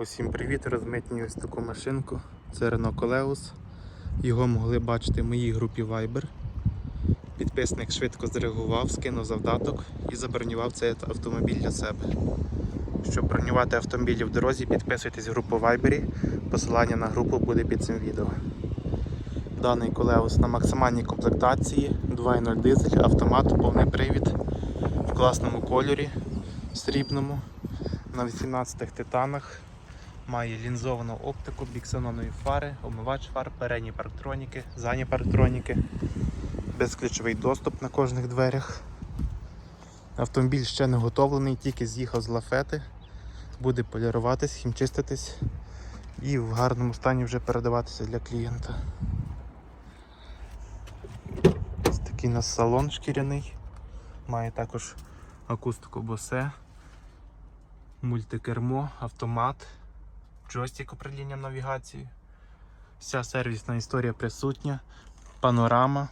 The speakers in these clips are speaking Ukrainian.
Усім привіт! Розмитнюю ось таку машинку. Це Renault Coleus. Його могли бачити в моїй групі Viber. Підписник швидко зреагував, скинув завдаток і забронював цей автомобіль для себе. Щоб бронювати автомобілі в дорозі, підписуйтесь в групу Viber. Посилання на групу буде під цим відео. Даний Coleus на максимальній комплектації 2.0 дизель, автомат, повний привід в класному кольорі, срібному на 18 титанах. Має лінзовану оптику, біксенонові фари, омивач фар, передні парктроніки, задні парктроніки, безключовий доступ на кожних дверях. Автомобіль ще не готовлений, тільки з'їхав з лафети, буде поліруватись, хімчиститись і в гарному стані вже передаватися для клієнта. Ось такий у нас салон шкіряний, має також акустику Bose мультикермо, автомат, джойстик управління навігацією. Вся сервісна історія присутня, панорама,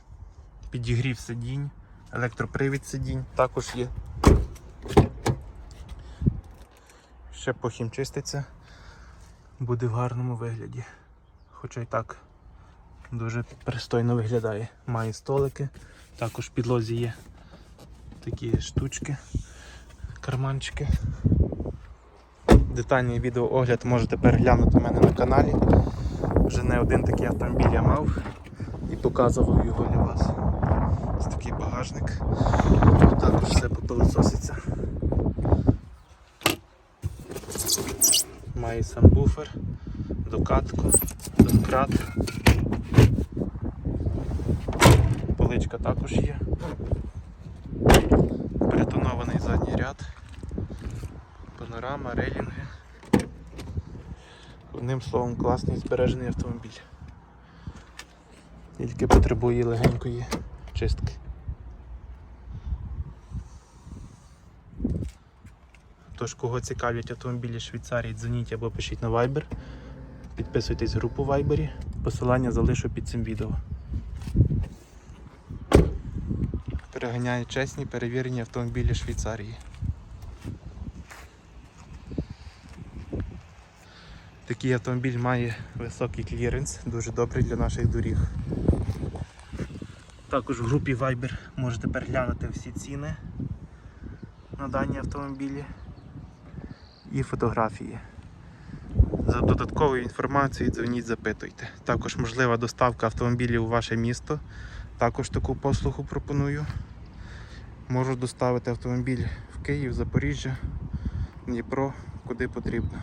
підігрів сидінь, електропривід сидінь також є. Ще похімчиститься, буде в гарному вигляді. Хоча і так дуже пристойно виглядає. Має столики, також в підлозі є такі штучки, карманчики. Детальний відеоогляд можете переглянути у мене на каналі. Вже не один такий автомобіль я мав і показував його для вас. Ось такий багажник. Тут також все попилососиться. Має сам буфер, докатку, домкрат. Поличка також є. Перетонований задній ряд панорама, рейлінги. Одним словом, класний збережений автомобіль. Тільки потребує легенької чистки. Тож, кого цікавлять автомобілі Швейцарії, дзвоніть або пишіть на Viber. Підписуйтесь в групу Viber. Посилання залишу під цим відео. Переганяє чесні перевірені автомобілі Швейцарії. Такий автомобіль має високий кліренс, дуже добрий для наших доріг. Також в групі Viber можете переглянути всі ціни на дані автомобілі і фотографії. За додатковою інформацією дзвоніть, запитуйте. Також можлива доставка автомобілів у ваше місто. Також таку послугу пропоную. Можу доставити автомобіль в Київ, Запоріжжя, Дніпро, куди потрібно.